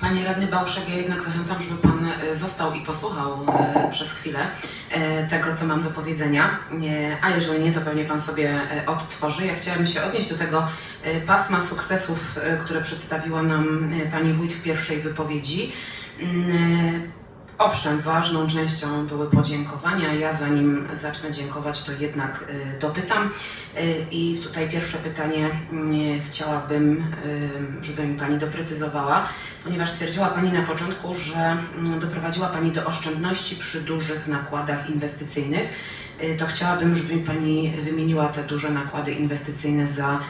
Panie Radny Bałszek, ja jednak zachęcam, żeby Pan e, został i posłuchał e, przez chwilę e, tego, co mam do powiedzenia. A jeżeli nie, to pewnie Pan sobie odtworzy. Ja chciałabym się odnieść do tego pasma sukcesów, które przedstawiła nam Pani Wójt w pierwszej wypowiedzi. Mm, Owszem, ważną częścią były podziękowania. Ja zanim zacznę dziękować, to jednak y, dopytam. Y, I tutaj pierwsze pytanie y, chciałabym, y, żeby mi Pani doprecyzowała, ponieważ stwierdziła Pani na początku, że mm, doprowadziła Pani do oszczędności przy dużych nakładach inwestycyjnych. To chciałabym, żeby Pani wymieniła te duże nakłady inwestycyjne za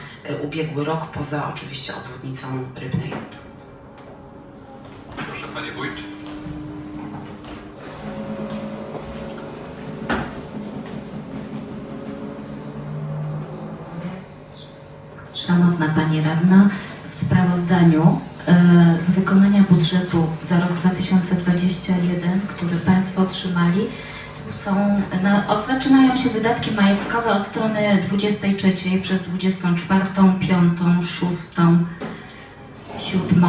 ubiegły rok, poza oczywiście obwodnicą Rybnej. Proszę Panie Wójt. Szanowna Pani Radna, w sprawozdaniu e, z wykonania budżetu za rok 2021, który Państwo otrzymali, są, na, o, zaczynają się wydatki majątkowe od strony 23 przez 24, 5, 6, 7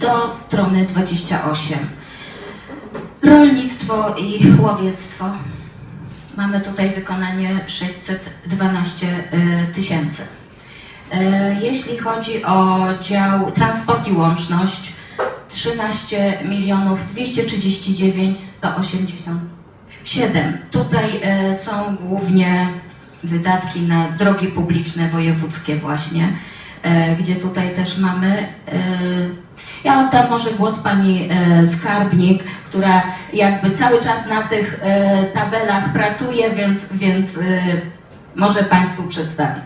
do strony 28. Rolnictwo i łowiectwo. Mamy tutaj wykonanie 612 y, tysięcy. E, Jeśli chodzi o dział transport i łączność, 13 milionów 239 187. Tutaj e, są głównie wydatki na drogi publiczne wojewódzkie właśnie, e, gdzie tutaj też mamy. Ja oddam może głos pani skarbnik, która jakby cały czas na tych tabelach pracuje, więc, więc może Państwu przedstawić.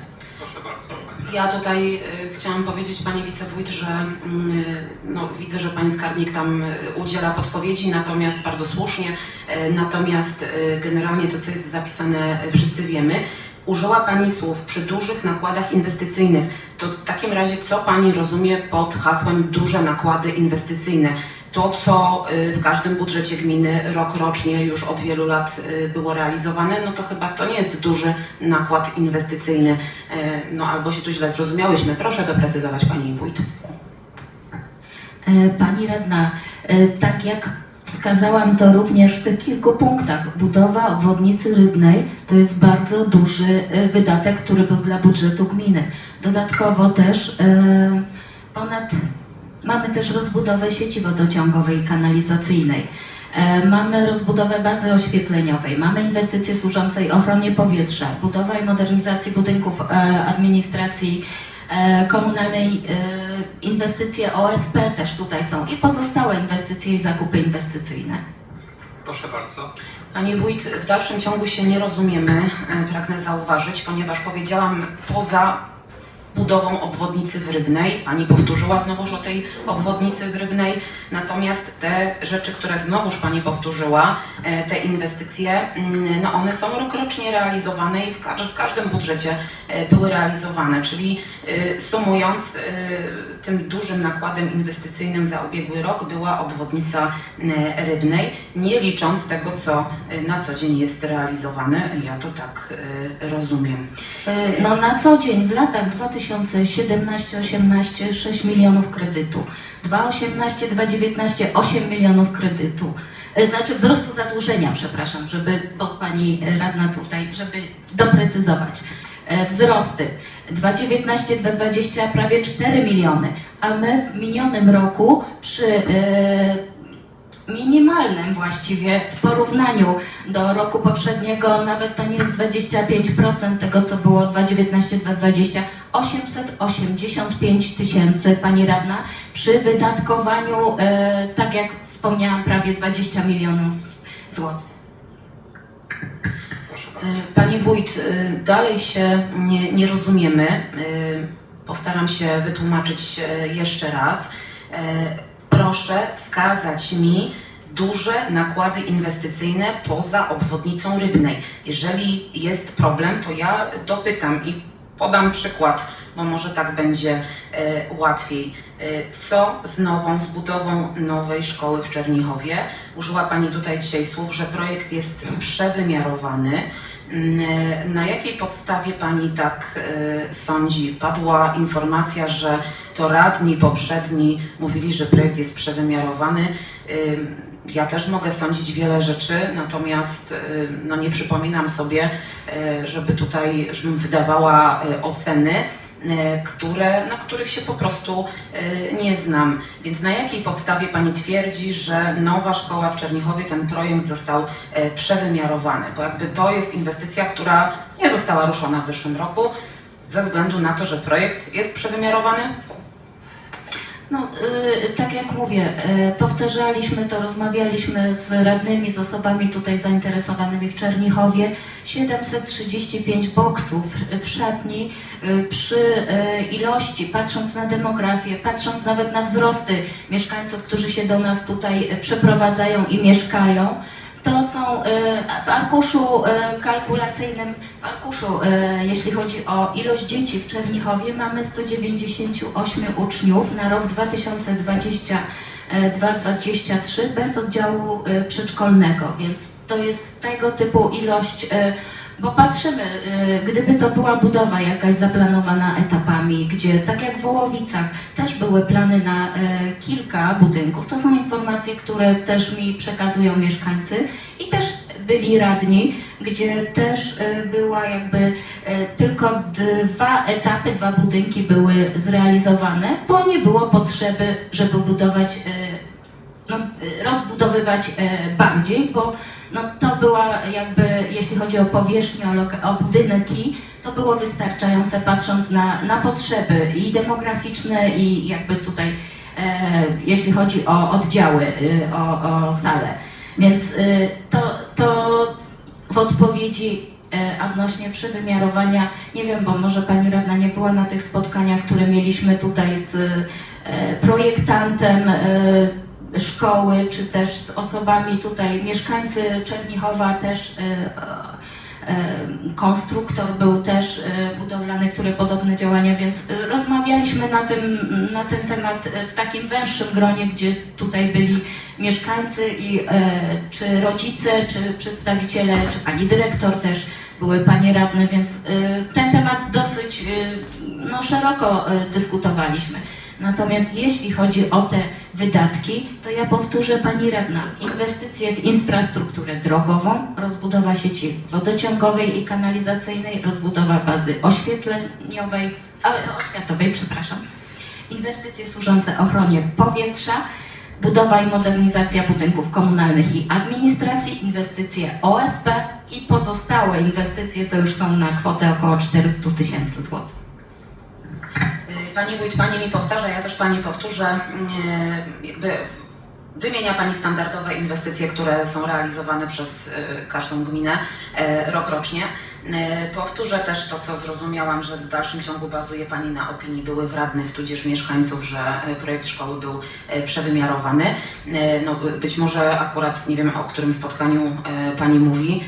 Ja tutaj y, chciałam powiedzieć Pani Wicewójt, że mm, no, widzę, że Pani Skarbnik tam y, udziela podpowiedzi, natomiast bardzo słusznie, y, natomiast y, generalnie to, co jest zapisane, y, wszyscy wiemy. Użyła Pani słów przy dużych nakładach inwestycyjnych. To w takim razie co Pani rozumie pod hasłem duże nakłady inwestycyjne? To, co y, w każdym budżecie gminy rok rocznie już od wielu lat y, było realizowane, no to chyba to nie jest duży nakład inwestycyjny. E, No albo się tu źle zrozumiałyśmy. Proszę doprecyzować Pani Wójt. E, Pani radna, e, tak jak wskazałam to również w tych kilku punktach, budowa obwodnicy rybnej to jest bardzo duży wydatek, który był dla budżetu gminy. Dodatkowo też ponad, mamy też rozbudowę sieci wodociągowej i kanalizacyjnej. E, Mamy rozbudowę bazy oświetleniowej, mamy inwestycje służącej ochronie powietrza, budowa i modernizacji budynków e, administracji e, komunalnej, inwestycje OSP też tutaj są i pozostałe inwestycje i zakupy inwestycyjne. Proszę bardzo. Pani Wójt, w dalszym ciągu się nie rozumiemy, pragnę zauważyć, ponieważ powiedziałam poza budową obwodnicy w Rybnej. Pani powtórzyła znowuż o tej obwodnicy w Rybnej, natomiast te rzeczy, które znowuż Pani powtórzyła, e, te inwestycje, mm, no one są rokrocznie realizowane i w, każ- w każdym budżecie e, były realizowane, czyli e, sumując tym dużym nakładem inwestycyjnym za ubiegły rok była obwodnica Rybnej, nie licząc tego, co na co dzień jest realizowane. Ja to tak rozumiem. No na co dzień w latach 2017-18 6 milionów kredytu, 2018-2019 8 milionów kredytu. E, Znaczy wzrostu zadłużenia, przepraszam, żeby, bo pani radna tutaj, żeby doprecyzować. E, Wzrosty 2019-2020 prawie 4 miliony, a my w minionym roku przy e, minimalnym właściwie w porównaniu do roku poprzedniego, nawet to nie jest 25% tego, co było 2019-2020, 885 tysięcy, Pani Radna, przy wydatkowaniu, e, tak jak wspomniałam, prawie 20 milionów złotych. E. Pani Wójt, e, dalej się nie, nie rozumiemy. Postaram się wytłumaczyć jeszcze raz. Proszę wskazać mi duże nakłady inwestycyjne poza obwodnicą rybnej. Jeżeli jest problem, to ja dopytam i podam przykład bo może tak będzie e, łatwiej. E, Co z nową, z budową nowej szkoły w Czernichowie? Użyła Pani tutaj dzisiaj słów, że projekt jest przewymiarowany. Mm, e, Na jakiej podstawie Pani tak sądzi? Padła informacja, że to radni poprzedni mówili, że projekt jest przewymiarowany. Ja też mogę sądzić wiele rzeczy, natomiast y, no, nie przypominam sobie, y, żeby tutaj, żebym wydawała y, oceny, które, na których się po prostu nie znam. Więc na jakiej podstawie Pani twierdzi, że nowa szkoła w Czernichowie, ten projekt został przewymiarowany? Bo jakby to jest inwestycja, która nie została ruszona w zeszłym roku ze względu na to, że projekt jest przewymiarowany? No, y, tak jak mówię, y, powtarzaliśmy to, rozmawialiśmy z radnymi, z osobami tutaj zainteresowanymi w Czernichowie. 735 boksów w szatni y, przy ilości, patrząc na demografię, patrząc nawet na wzrosty mieszkańców, którzy się do nas tutaj przeprowadzają i mieszkają, to są y, w arkuszu y, kalkulacyjnym, w arkuszu, y, jeśli chodzi o ilość dzieci w Czernichowie, mamy 198 uczniów na rok 2022-2023 bez oddziału przedszkolnego, więc to jest tego typu ilość, bo patrzymy, y, gdyby to była budowa jakaś zaplanowana etapami, gdzie tak jak w Wołowicach też były plany na y, kilka budynków, to są informacje, które też mi przekazują mieszkańcy i też byli radni, gdzie też y, była jakby tylko dwa etapy, dwa budynki były zrealizowane, bo nie było potrzeby, żeby budować, rozbudowywać y, bardziej, bo no, to była jakby, jeśli chodzi o powierzchnię, o, o budynki, to było wystarczające patrząc na, na potrzeby i demograficzne i jakby tutaj, e, jeśli chodzi o oddziały, y, o, o salę. Więc y, to, to w odpowiedzi e, odnośnie przewymiarowania, nie wiem, bo może Pani Radna nie była na tych spotkaniach, które mieliśmy tutaj z e, projektantem e, szkoły, czy też z osobami tutaj, mieszkańcy Czernichowa też e, e, konstruktor był też e, budowlany, który podobne działania, więc e, rozmawialiśmy na, tym, na ten temat e, w takim węższym gronie, gdzie tutaj byli mieszkańcy i e, czy rodzice, czy przedstawiciele, czy pani dyrektor też były panie radne, więc e, ten temat dosyć e, no, szeroko e, dyskutowaliśmy. Natomiast jeśli chodzi o te wydatki, to ja powtórzę Pani Radna, inwestycje w infrastrukturę drogową, rozbudowa sieci wodociągowej i kanalizacyjnej, rozbudowa bazy oświetleniowej, a, oświatowej, przepraszam, inwestycje służące ochronie powietrza, budowa i modernizacja budynków komunalnych i administracji, inwestycje OSP i pozostałe inwestycje to już są na kwotę około 400 tysięcy złotych. Y, Pani Wójt, Pani mi powtarza, ja też Pani powtórzę, y, jakby wymienia Pani standardowe inwestycje, które są realizowane przez y, każdą gminę rokrocznie. Y, Powtórzę też to, co zrozumiałam, że w dalszym ciągu bazuje Pani na opinii byłych radnych, tudzież mieszkańców, że y, projekt szkoły był y, przewymiarowany. No, by- być może akurat, nie wiem o którym spotkaniu Pani mówi,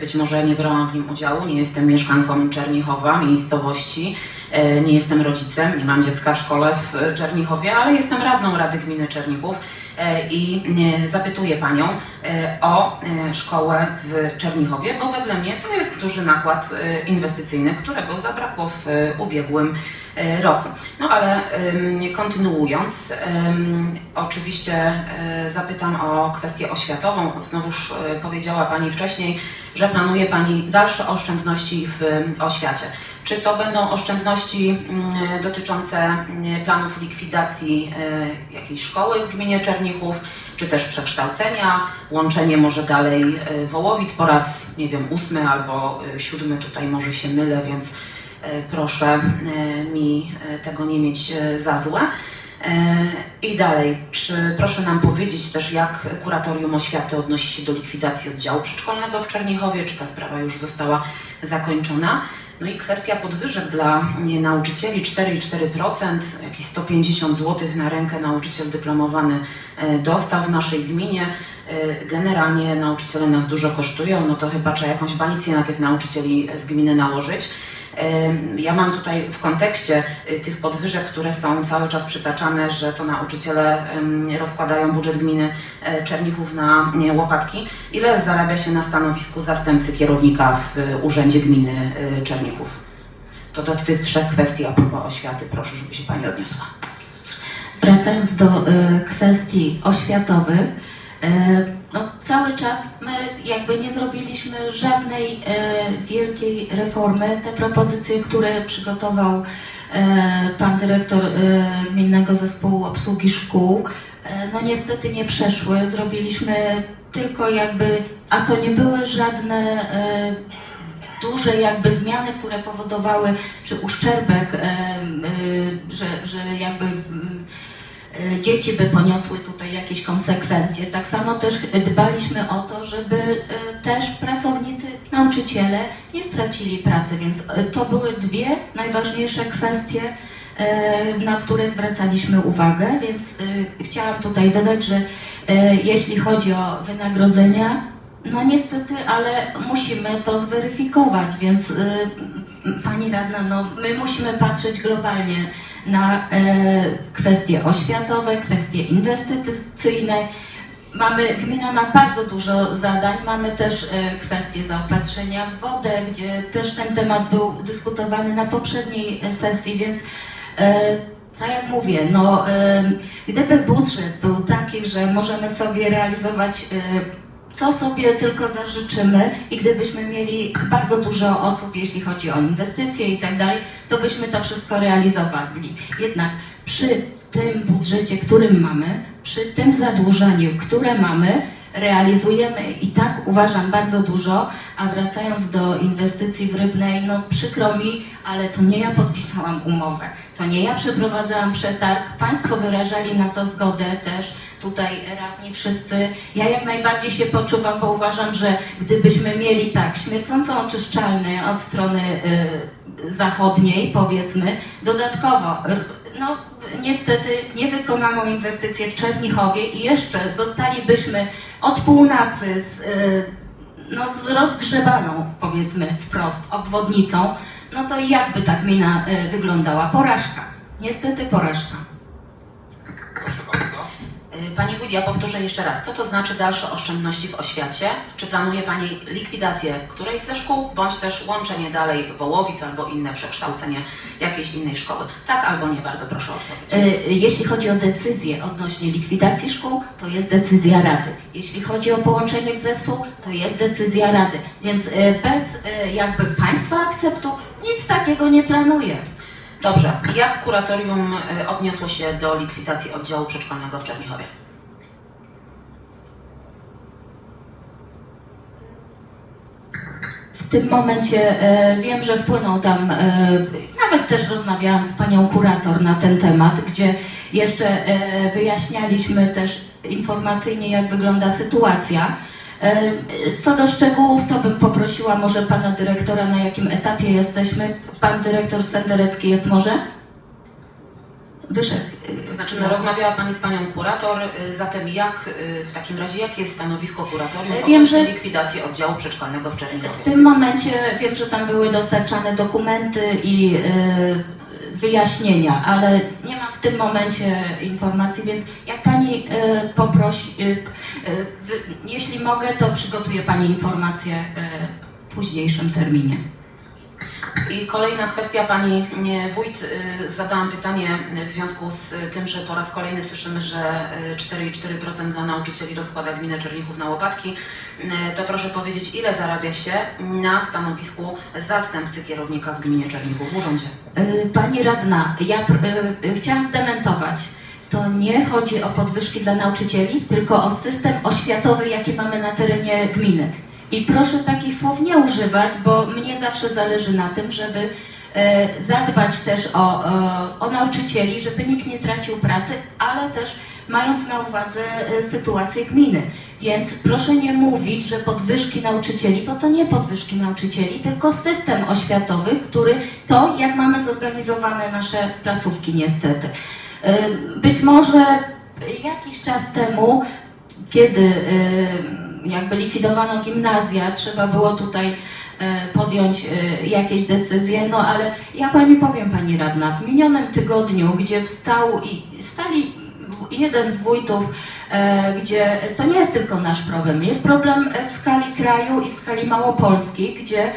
być może nie brałam w nim udziału, nie jestem mieszkanką Czernichowa, miejscowości, E, Nie jestem rodzicem, nie mam dziecka w szkole w e, Czernichowie, ale jestem radną Rady Gminy Czernichów e, i e, zapytuję Panią e, o e, szkołę w Czernichowie, bo wedle mnie to jest duży nakład e, inwestycyjny, którego zabrakło w e, ubiegłym e, roku. No ale kontynuując, oczywiście e, zapytam o kwestię oświatową. Znowuż e, powiedziała Pani wcześniej, że planuje Pani dalsze oszczędności w oświacie. Czy to będą oszczędności mm, dotyczące mm, planów likwidacji e, jakiejś szkoły w gminie Czernichów, czy też przekształcenia, łączenie może dalej e, Wołowic po raz, nie wiem, ósmy albo e, siódmy, tutaj może się mylę, więc proszę mi tego nie mieć za złe. I dalej, czy proszę nam powiedzieć też, jak kuratorium oświaty odnosi się do likwidacji oddziału przedszkolnego w Czernichowie, czy ta sprawa już została zakończona? No i kwestia podwyżek dla nauczycieli 4,4%, jakieś 150 zł na rękę nauczyciel dyplomowany e, dostał w naszej gminie. E, Generalnie nauczyciele nas dużo kosztują, no to chyba trzeba jakąś balicję na tych nauczycieli z gminy nałożyć. Ja mam tutaj w kontekście y, tych podwyżek, które są cały czas przytaczane, że to nauczyciele rozkładają budżet gminy e, Czernichów na łopatki. Ile zarabia się na stanowisku zastępcy kierownika w y, Urzędzie Gminy y, Czernichów? To do tych trzech kwestii a propos oświaty proszę, żeby się Pani odniosła. Wracając do kwestii oświatowych, no cały czas my jakby nie zrobiliśmy żadnej e, wielkiej reformy. Te propozycje, które przygotował e, pan dyrektor e, Gminnego Zespołu Obsługi Szkół, e, no niestety nie przeszły. Zrobiliśmy tylko jakby, a to nie były żadne e, duże jakby zmiany, które powodowały, czy uszczerbek, y, że, że jakby dzieci by poniosły tutaj jakieś konsekwencje. Tak samo też dbaliśmy o to, żeby y, też pracownicy, nauczyciele nie stracili pracy, więc y, to były dwie najważniejsze kwestie, y, na które zwracaliśmy uwagę, więc y, chciałam tutaj dodać, że y, jeśli chodzi o wynagrodzenia, no niestety, ale musimy to zweryfikować, więc y, Pani Radna, no my musimy patrzeć globalnie na e, kwestie oświatowe, kwestie inwestycyjne. Mamy, gmina ma bardzo dużo zadań, mamy też e, kwestie zaopatrzenia w wodę, gdzie też ten temat był dyskutowany na poprzedniej e, sesji, więc tak jak mówię, no gdyby budżet był taki, że możemy sobie realizować co sobie tylko zażyczymy i gdybyśmy mieli bardzo dużo osób, jeśli chodzi o inwestycje i tak dalej, to byśmy to wszystko realizowali. Jednak przy tym budżecie, którym mamy, przy tym zadłużeniu, które mamy, realizujemy. I tak uważam bardzo dużo, a wracając do inwestycji w Rybnej, no przykro mi, ale to nie ja podpisałam umowę, to nie ja przeprowadzałam przetarg, Państwo wyrażali na to zgodę też, tutaj radni wszyscy. Ja jak najbardziej się poczuwam, bo uważam, że gdybyśmy mieli tak śmiercącą oczyszczalnię od strony y, zachodniej, powiedzmy, dodatkowo, no niestety niewykonaną inwestycję w Czernichowie i jeszcze zostalibyśmy od północy z, y, no, z rozgrzebaną, powiedzmy wprost, obwodnicą, no to jakby ta gmina y, wyglądała? Porażka. Niestety porażka. Y, Pani Wójt, ja powtórzę jeszcze raz. Co to znaczy dalsze oszczędności w oświacie? Czy planuje Pani likwidację którejś ze szkół, bądź też łączenie dalej Wołowic albo inne przekształcenie jakiejś innej szkoły? Tak albo nie, bardzo proszę o odpowiedź. Y, Jeśli chodzi o decyzję odnośnie likwidacji szkół, to jest decyzja Rady. Jeśli chodzi o połączenie zespół, to jest decyzja Rady. Więc y, bez jakby Państwa akceptu nic takiego nie planuję. Dobrze. Jak kuratorium y, odniosło się do likwidacji oddziału przedszkolnego w Czernichowie? W tym momencie e, wiem, że wpłynął tam, e, nawet też rozmawiałam z panią kurator na ten temat, gdzie jeszcze e, wyjaśnialiśmy też informacyjnie, jak wygląda sytuacja. E, Co do szczegółów, to bym poprosiła może pana dyrektora, na jakim etapie jesteśmy. Pan dyrektor Senderecki jest może? Wyszedł. To znaczy, no, rozmawiała Pani z Panią kurator, y, zatem jak y, w takim razie, jakie jest stanowisko kuratorium Wiem, odnośnie że- likwidacji oddziału przedszkolnego w W Czernichowie? tym momencie wiem, że tam były dostarczane dokumenty i e, wyjaśnienia, ale nie mam w tym momencie informacji, więc jak Pani e, poprosi, e, e, jeśli mogę, to przygotuję Pani informację w późniejszym terminie. I kolejna kwestia, Pani Wójt, y, zadałam pytanie y, w związku z y, tym, że po raz kolejny słyszymy, że y, 4,4% dla nauczycieli rozkłada gminę Czernichów na łopatki. Y, To proszę powiedzieć, ile zarabia się na stanowisku zastępcy kierownika w gminie Czernichów w urzędzie? Pani Radna, ja chciałam zdementować. To nie chodzi o podwyżki dla nauczycieli, tylko o system oświatowy, jaki mamy na terenie gminy. I proszę takich słów nie używać, bo mnie zawsze zależy na tym, żeby e, zadbać też o, e, o nauczycieli, żeby nikt nie tracił pracy, ale też mając na uwadze e, sytuację gminy. Więc proszę nie mówić, że podwyżki nauczycieli, bo to nie podwyżki nauczycieli, tylko system oświatowy, który to, jak mamy zorganizowane nasze placówki niestety. Być może jakiś czas temu, kiedy jakby likwidowano gimnazja, trzeba było tutaj e, podjąć e, jakieś decyzje, no ale ja Pani powiem Pani Radna, w minionym tygodniu, gdzie wstał i stali jeden z wójtów, e, gdzie to nie jest tylko nasz problem, jest problem w skali kraju i w skali Małopolski, gdzie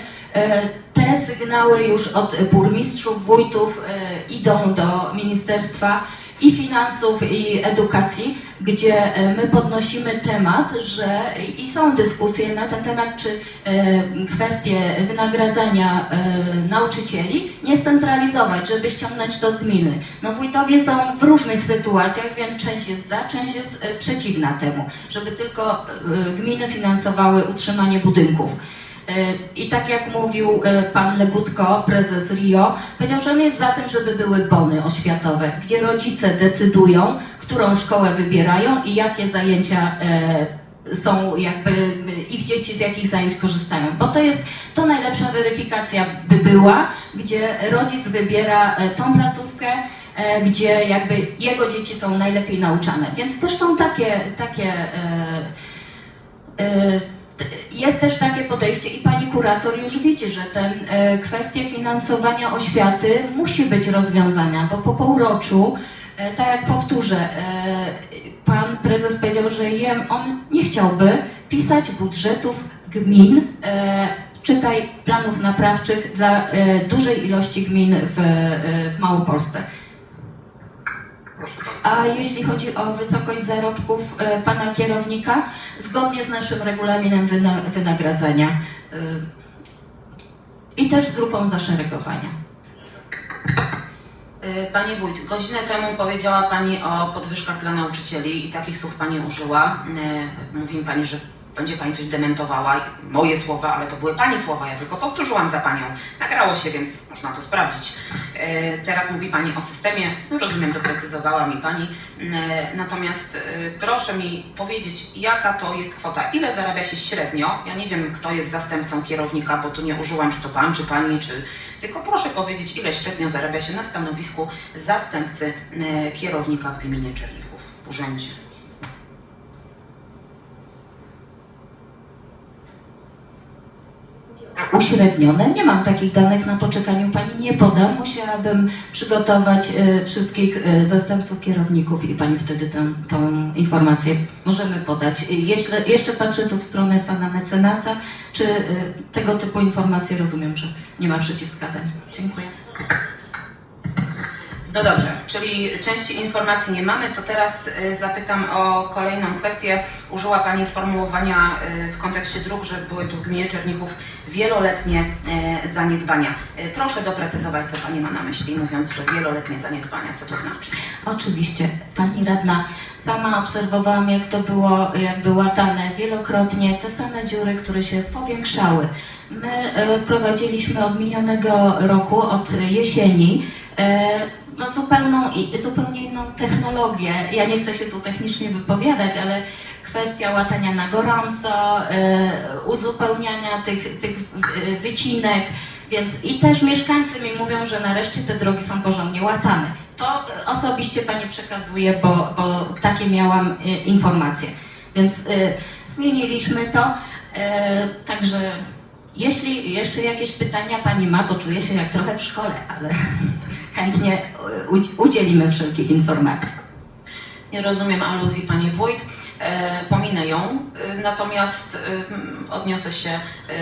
te sygnały już od burmistrzów, wójtów e, idą do Ministerstwa i Finansów i Edukacji, gdzie e, my podnosimy temat, że i są dyskusje na ten temat, czy e, kwestie wynagradzania e, nauczycieli nie scentralizować, żeby ściągnąć to z gminy. No wójtowie są w różnych sytuacjach, więc część jest za, część jest e, przeciwna temu, żeby tylko e, gminy finansowały utrzymanie budynków. E, I tak jak mówił e, pan Legutko, prezes RIO, powiedział, że on jest za tym, żeby były bony oświatowe, gdzie rodzice decydują, którą szkołę wybierają i jakie zajęcia e, są jakby ich dzieci z jakich zajęć korzystają. Bo to jest to najlepsza weryfikacja by była, gdzie rodzic wybiera tą placówkę, gdzie jakby jego dzieci są najlepiej nauczane. Więc też są takie, takie e, e, jest też takie podejście i pani kurator już widzi, że te e, kwestie finansowania oświaty musi być rozwiązana, bo po półroczu, e, tak jak powtórzę, e, pan prezes powiedział, że on nie chciałby pisać budżetów gmin, czytaj planów naprawczych dla dużej ilości gmin w Małopolsce. A jeśli chodzi o wysokość zarobków e, pana kierownika, zgodnie z naszym regulaminem wyna, wynagradzania e, i też z grupą zaszeregowania. Y, Pani Wójt, godzinę temu powiedziała Pani o podwyżkach dla nauczycieli i takich słów Pani użyła. Mówi mi Pani, że będzie Pani coś dementowała. Moje słowa, ale to były Pani słowa, ja tylko powtórzyłam za Panią. Nagrało się, więc można to sprawdzić. Y, Teraz mówi Pani o systemie, no rozumiem, doprecyzowała mi Pani. Y, Natomiast y, proszę mi powiedzieć, jaka to jest kwota, ile zarabia się średnio. Ja nie wiem, kto jest zastępcą kierownika, bo tu nie użyłam, czy to Pan, czy Pani, czy tylko proszę powiedzieć, ile średnio zarabia się na stanowisku zastępcy e, kierownika w gminie Czernichów, w urzędzie. Uśrednione. Nie mam takich danych na poczekaniu. Pani nie podam. Musiałabym przygotować e, wszystkich e, zastępców kierowników i pani wtedy tę, informację możemy podać. E, Jeśli, jeszcze patrzę tu w stronę pana mecenasa. Czy tego typu informacje rozumiem, że nie ma przeciwwskazań? Dziękuję. No dobrze, czyli części informacji nie mamy, to teraz e, zapytam o kolejną kwestię. Użyła Pani sformułowania e, w kontekście dróg, że były tu w gminie Czernichów wieloletnie e, zaniedbania. Proszę doprecyzować, co Pani ma na myśli, mówiąc, że wieloletnie zaniedbania, co to znaczy? Oczywiście, pani radna, sama obserwowałam, jak to było jakby łatane wielokrotnie, te same dziury, które się powiększały. My wprowadziliśmy od minionego roku, od jesieni, no zupełną, zupełnie inną technologię. Ja nie chcę się tu technicznie wypowiadać, ale kwestia łatania na gorąco, e, uzupełniania tych, tych e, wycinek, więc i też mieszkańcy mi mówią, że nareszcie te drogi są porządnie łatane. To e, osobiście Pani przekazuję, bo, bo takie miałam e, informacje. Więc e, zmieniliśmy to. E, także jeśli jeszcze jakieś pytania Pani ma, bo czuję się jak trochę w szkole, ale chętnie udz- udzielimy wszelkich informacji. Nie rozumiem aluzji Pani Wójt, e, pominę ją, e, natomiast e, odniosę się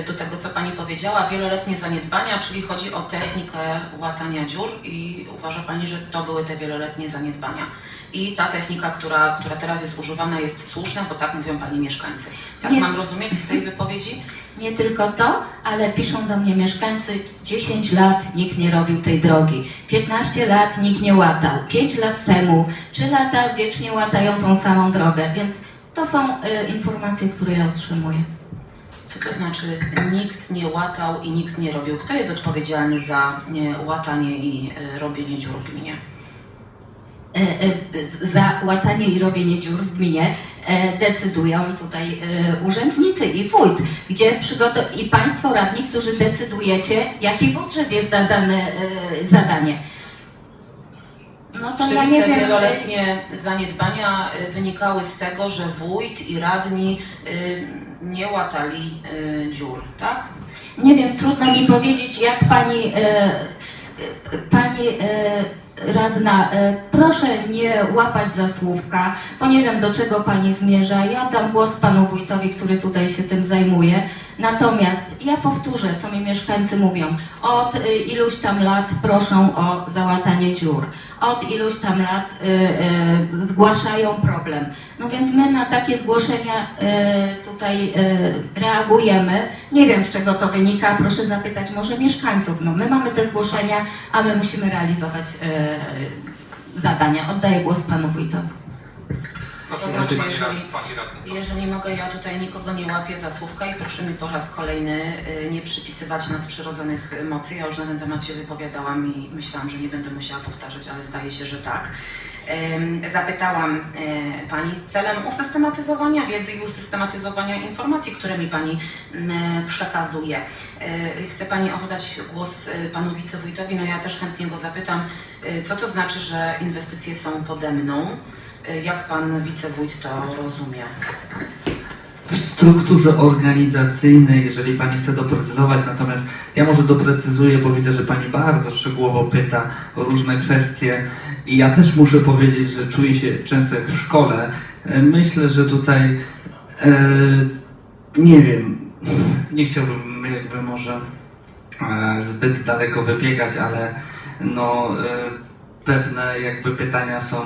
do tego, co Pani powiedziała. Wieloletnie zaniedbania, czyli chodzi o technikę łatania dziur i uważa Pani, że to były te wieloletnie zaniedbania. I ta technika, która, która teraz jest używana jest słuszna, bo tak mówią Pani mieszkańcy. Tak Nie. mam rozumieć z tej wypowiedzi? Nie tylko to, ale piszą do mnie mieszkańcy, 10 lat nikt nie robił tej drogi, 15 lat nikt nie łatał, 5 lat temu, 3 lata wiecznie łatają tą samą drogę, więc to są y, informacje, które ja otrzymuję. Co to znaczy nikt nie łatał i nikt nie robił? Kto jest odpowiedzialny za nie, łatanie i e, robienie dziur w gminie? E, e, za łatanie i robienie dziur w gminie e, decydują tutaj urzędnicy i wójt, gdzie przygoto- i Państwo radni, którzy decydujecie, jaki budżet jest na dane zadanie. No to Czyli ja nie te wiem. wieloletnie zaniedbania y, wynikały z tego, że wójt i radni y, nie łatali y, dziur, tak? Nie wiem, trudno mi powiedzieć, jak pani, e, e, pani e, radna, e, proszę nie łapać za słówka, bo nie wiem, do czego pani zmierza. Ja dam głos panu wójtowi, który tutaj się tym zajmuje. Natomiast ja powtórzę, co mi mieszkańcy mówią. Od e, iluś tam lat proszą o załatanie dziur. Od iluś tam lat e, e, zgłaszają problem. No więc my na takie zgłoszenia e, tutaj e, reagujemy. Nie wiem, z czego to wynika. Proszę zapytać może mieszkańców. No my mamy te zgłoszenia, a my musimy realizować e, zadania. Oddaję głos panu wójtowi. Proszę To bardzo, znaczy, pani, jeżeli- pani radny. Jeżeli mogę, ja tutaj nikogo nie łapię za słówka i proszę mi po raz kolejny y, nie przypisywać nadprzyrodzonych mocy. Ja już na ten temat się wypowiadałam i myślałam, że nie będę musiała powtarzać, ale zdaje się, że tak. Zapytałam y, Pani celem usystematyzowania wiedzy i usystematyzowania informacji, które mi Pani mm, przekazuje. Y, Chce Pani oddać głos Panu wicewójtowi, no ja też chętnie go zapytam, co to znaczy, że inwestycje są pode mną? Jak Pan wicewójt to rozumie? Strukturze organizacyjnej, jeżeli Pani chce doprecyzować, natomiast ja może doprecyzuję, bo widzę, że Pani bardzo szczegółowo pyta o różne kwestie i ja też muszę powiedzieć, że czuję się często jak w szkole. E, Myślę, że tutaj e, nie wiem, nie chciałbym jakby może e, zbyt daleko wybiegać, ale no e, pewne jakby pytania są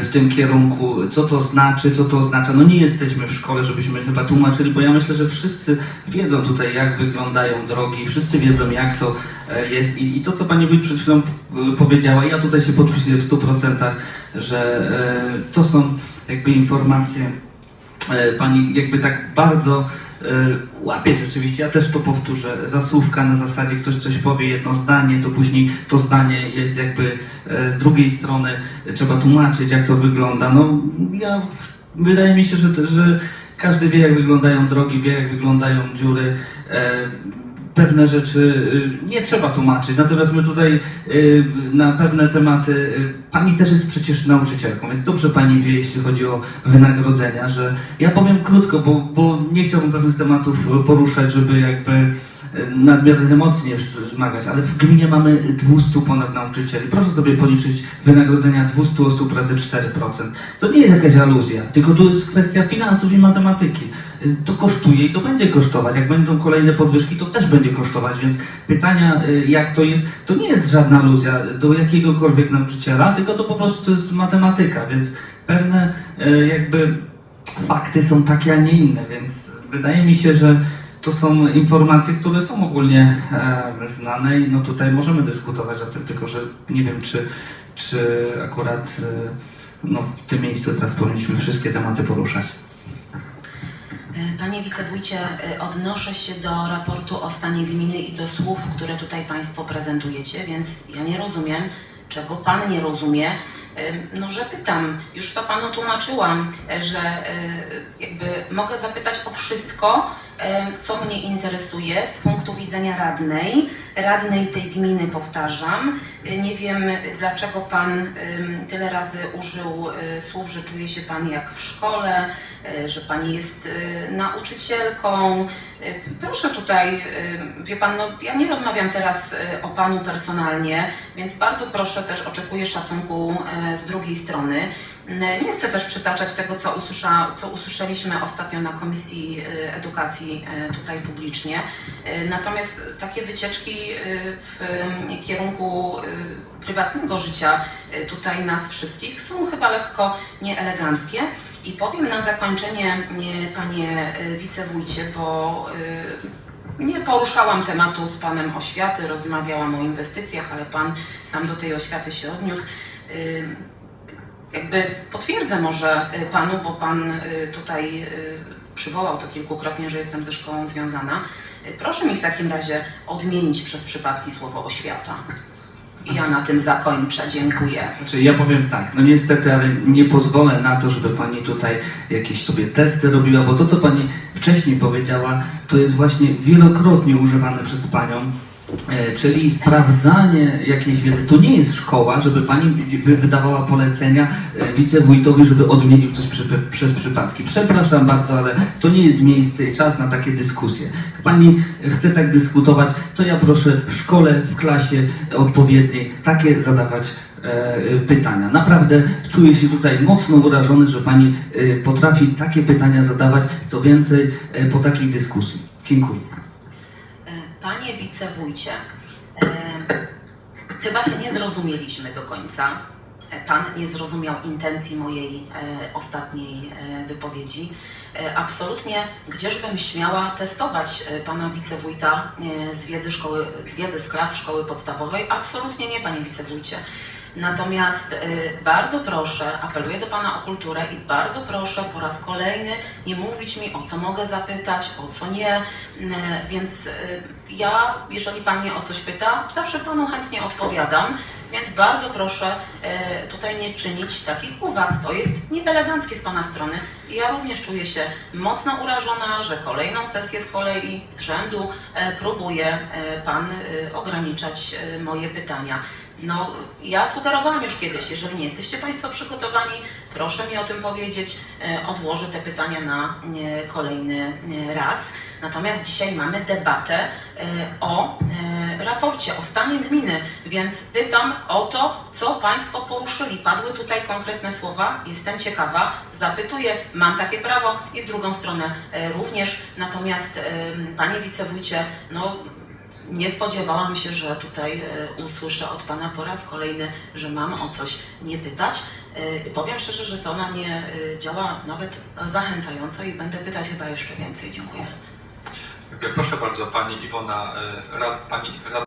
w tym kierunku, co to znaczy, co to oznacza. No nie jesteśmy w szkole, żebyśmy chyba tłumaczyli, bo ja myślę, że wszyscy wiedzą tutaj, jak wyglądają drogi, wszyscy wiedzą, jak to e, jest i, i to, co Pani Wójt przed chwilą e, powiedziała, ja tutaj się podpisuję w 100%, że e, to są jakby informacje, e, Pani jakby tak bardzo e, łapie rzeczywiście, ja też to powtórzę, zasłówka na zasadzie ktoś coś powie, jedno zdanie, to później to zdanie jest jakby e, z drugiej strony trzeba tłumaczyć, jak to wygląda. No ja, wydaje mi się, że, że każdy wie, jak wyglądają drogi, wie, jak wyglądają dziury. Pewne rzeczy y, nie trzeba tłumaczyć, natomiast my tutaj y, na pewne tematy, y, pani też jest przecież nauczycielką, więc dobrze pani wie, jeśli chodzi o wynagrodzenia, że ja powiem krótko, bo, bo nie chciałbym pewnych tematów poruszać, żeby jakby nadmiernych emocji nie ale w gminie mamy 200 ponad nauczycieli. Proszę sobie policzyć wynagrodzenia 200 osób razy 4%. To nie jest jakaś aluzja, tylko to jest kwestia finansów i matematyki. To kosztuje i to będzie kosztować. Jak będą kolejne podwyżki, to też będzie kosztować, więc pytania, y, jak to jest, to nie jest żadna aluzja do jakiegokolwiek nauczyciela, tylko to po prostu jest matematyka, więc pewne y, jakby fakty są takie, a nie inne, więc wydaje mi się, że to są informacje, które są ogólnie e, znane i no tutaj możemy dyskutować o tym, tylko że nie wiem, czy, czy akurat e, no, w tym miejscu teraz powinniśmy wszystkie tematy poruszać. E, Panie wicewójcie, e, odnoszę się do raportu o stanie gminy i do słów, które tutaj Państwo prezentujecie, więc ja nie rozumiem, czego Pan nie rozumie. E, No, że pytam, już to Panu tłumaczyłam, że jakby mogę zapytać o wszystko, co mnie interesuje z punktu widzenia radnej, radnej tej gminy powtarzam. E, Nie wiem, dlaczego Pan tyle razy użył e, słów, że czuje się Pan jak w szkole, e, że Pani jest nauczycielką. Proszę tutaj, wie Pan, no, ja nie rozmawiam teraz o Panu personalnie, więc bardzo proszę też, oczekuję szacunku z drugiej strony. Nie chcę też przytaczać tego, co, usłysza, co usłyszeliśmy ostatnio na Komisji e, Edukacji e, tutaj publicznie. E, Natomiast takie wycieczki e, w e, kierunku e, prywatnego życia e, tutaj nas wszystkich są chyba lekko nieeleganckie. I powiem na zakończenie, nie, panie e, wicewójcie, bo e, nie poruszałam tematu z panem oświaty, rozmawiałam o inwestycjach, ale pan sam do tej oświaty się odniósł. Jakby potwierdzę może y, panu, bo pan y, tutaj y, przywołał to kilkukrotnie, że jestem ze szkołą związana. Proszę mi w takim razie odmienić przez przypadki słowo oświata. I ja na tym zakończę. Dziękuję. Znaczy ja powiem tak, no niestety, ale nie pozwolę na to, żeby pani tutaj jakieś sobie testy robiła, bo to, co pani wcześniej powiedziała, to jest właśnie wielokrotnie używane przez panią Czyli sprawdzanie jakiejś wiedzy. To nie jest szkoła, żeby pani wy- wydawała polecenia e, wicewójtowi, żeby odmienił coś przy, przez przypadki. Przepraszam bardzo, ale to nie jest miejsce i czas na takie dyskusje. Pani chce tak dyskutować, to ja proszę w szkole, w klasie odpowiedniej takie zadawać e, pytania. Naprawdę czuję się tutaj mocno urażony, że pani e, potrafi takie pytania zadawać, co więcej, e, po takiej dyskusji. Dziękuję. Panie wicewójcie, e, chyba się nie zrozumieliśmy do końca. E, Pan nie zrozumiał intencji mojej e, ostatniej e, wypowiedzi. E, absolutnie, gdzieżbym śmiała testować e, pana wicewójta e, z wiedzy, szkoły, z wiedzy z klas szkoły podstawowej? Absolutnie nie, panie wicewójcie. Natomiast y, bardzo proszę, apeluję do Pana o kulturę i bardzo proszę po raz kolejny nie mówić mi o co mogę zapytać, o co nie. Y, Więc y, ja, jeżeli Pan mnie o coś pyta, zawsze Panu chętnie odpowiadam. Więc bardzo proszę tutaj nie czynić takich uwag. To jest nieeleganckie z Pana strony. Ja również czuję się mocno urażona, że kolejną sesję z kolei z rzędu próbuje Pan ograniczać moje pytania. No, ja sugerowałam już kiedyś, jeżeli nie jesteście Państwo przygotowani, proszę mi o tym powiedzieć, e, odłożę te pytania na e, kolejny e, raz. Natomiast dzisiaj mamy debatę o raporcie, o stanie gminy, więc pytam o to, co Państwo poruszyli. Padły tutaj konkretne słowa, jestem ciekawa, zapytuję, mam takie prawo i w drugą stronę również. Natomiast, Panie Wicewójcie, no nie spodziewałam się, że tutaj e, usłyszę od Pana po raz kolejny, że mam o coś nie pytać. E, Powiem szczerze, że to na mnie e, działa nawet zachęcająco i będę pytać chyba jeszcze więcej. Dziękuję. Proszę bardzo, Pani Iwona, rad, Pani rad,